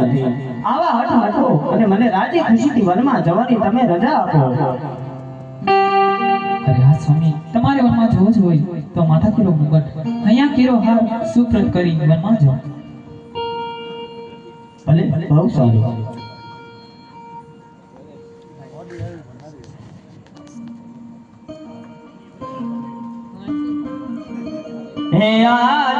હતી આવા હઠ હઠો અને મને રાજી ખુશીથી વનમાં જવાની તમે રજા આપો. અરે હા સ્વામી તમારે વનમાં જવું જ હોય તો માથા કેરો મુગટ. અહીંયા કેરો હાર સુપ્રત કરી વનમાં જાઓ. ભલે બહુ સારું. હે આજે